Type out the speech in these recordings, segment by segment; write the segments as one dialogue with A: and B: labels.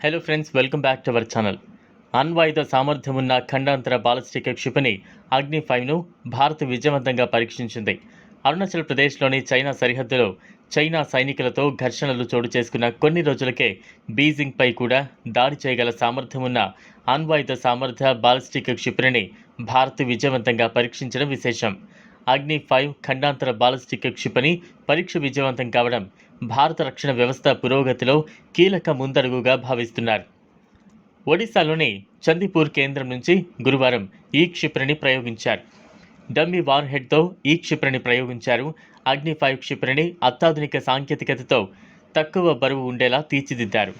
A: Hello friends welcome back to our channel అణ్వాయుధ సామర్థ్యం ఉన్న ఖండాంతర ballistic క్షిపణి అగ్ని ఫైవ్ను భారత్ విజయవంతంగా పరీక్షించింది. అరుణాచల్ ప్రదేశ్లోని చైనా సరిహద్దులో చైనా సైనికులతో ఘర్షణలు చోటు చేసుకున్న కొన్ని రోజులకే బీజింగ్పై కూడా దాడి చేయగల సామర్థ్యం ఉన్న అణ్వాయుధ సామర్థ్య బాలిస్టిక్ క్షిపణిని భారత్ విజయవంతంగా పరీక్షించడం విశేషం. అగ్ని ఫైవ్ ఖండాంతర బాలిస్టిక్ క్షిపణి పరీక్ష విజయవంతం కావడం భారత రక్షణ వ్యవస్థ పురోగతిలో కీలక ముందడుగుగా భావిస్తున్నారు. ఒడిశాలోని చందీపూర్ కేంద్రం నుంచి గురువారం ఈ క్షిపణిని ప్రయోగించారు. డమ్మీ వార్ హెడ్తో ఈ క్షిపణిని ప్రయోగించారు. అగ్ని ఫైవ్ క్షిపణిని అత్యాధునిక సాంకేతికతతో తక్కువ బరువు ఉండేలా తీర్చిదిద్దారు.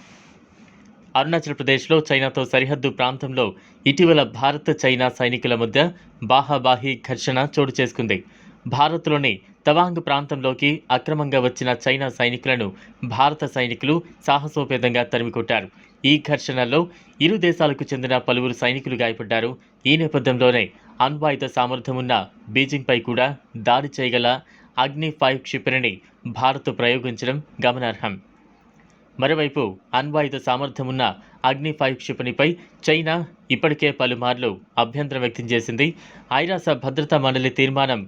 A: అరుణాచల్ ప్రదేశ్లో చైనాతో సరిహద్దు ప్రాంతంలో ఇటీవల భారత్ చైనా సైనికుల మధ్య బాహాబాహి ఘర్షణ చోటు చేసుకుంది. భారత్లోని తవాంగ్ ప్రాంతంలోకి అక్రమంగా వచ్చిన చైనా సైనికులను భారత సైనికులు సాహసోపేతంగా తరిమికొట్టారు. ఈ ఘర్షణల్లో ఇరు దేశాలకు చెందిన పలువురు సైనికులు గాయపడ్డారు. ఈ నేపథ్యంలోనే అణ్వాయుధ సామర్థ్యం ఉన్న బీజింగ్పై కూడా దాడి చేయగల అగ్ని ఫైవ్ క్షిపణిని భారత్ ప్రయోగించడం గమనార్హం. మరోవైపు అణ్వాయుధ సామర్థ్యం ఉన్న అగ్ని ఫైవ్ క్షిపణిపై చైనా ఇప్పటికే పలుమార్లు అభ్యంతరం వ్యక్తం చేసింది. ఐరాస భద్రతా మండలి తీర్మానం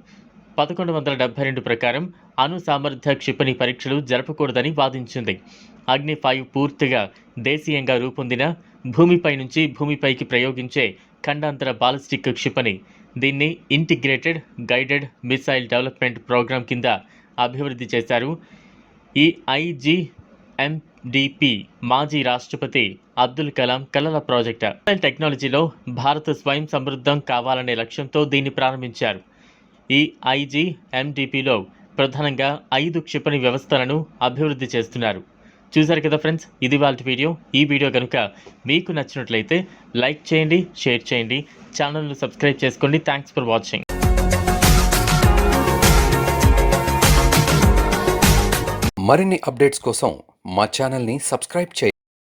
A: పదకొండు వందల డెబ్బై రెండు ప్రకారం అణు సామర్థ్య క్షిపణి పరీక్షలు జరపకూడదని వాదించింది. అగ్ని ఫైవ్ పూర్తిగా దేశీయంగా రూపొందిన భూమిపై నుంచి భూమిపైకి ప్రయోగించే ఖండాంతర బాలిస్టిక్ క్షిపణి. దీన్ని integrated guided missile development program కింద అభివృద్ధి చేశారు. ఈ ఐజీఎండిపి మాజీ రాష్ట్రపతి అబ్దుల్ కలాం కలల ప్రాజెక్ట్. మిసైల్ టెక్నాలజీలో భారత్ స్వయం సమృద్ధం కావాలనే లక్ష్యంతో దీన్ని ప్రారంభించారు. ఈ ఐజీఎండిపిలో ప్రధానంగా ఐదు క్షిపణి వ్యవస్థలను అభివృద్ధి చేస్తున్నారు. చూశారు కదా ఫ్రెండ్స్ ఇది వాళ్ళ వీడియో. ఈ వీడియో కనుక మీకు నచ్చినట్లయితే లైక్ చేయండి షేర్ చేయండి ఛానల్ను సబ్స్క్రైబ్ చేసుకోండి. థ్యాంక్స్ ఫర్ వాచింగ్
B: మరిన్ని అప్డేట్స్ కోసం మా ఛానల్ని సబ్స్క్రైబ్ చేయండి.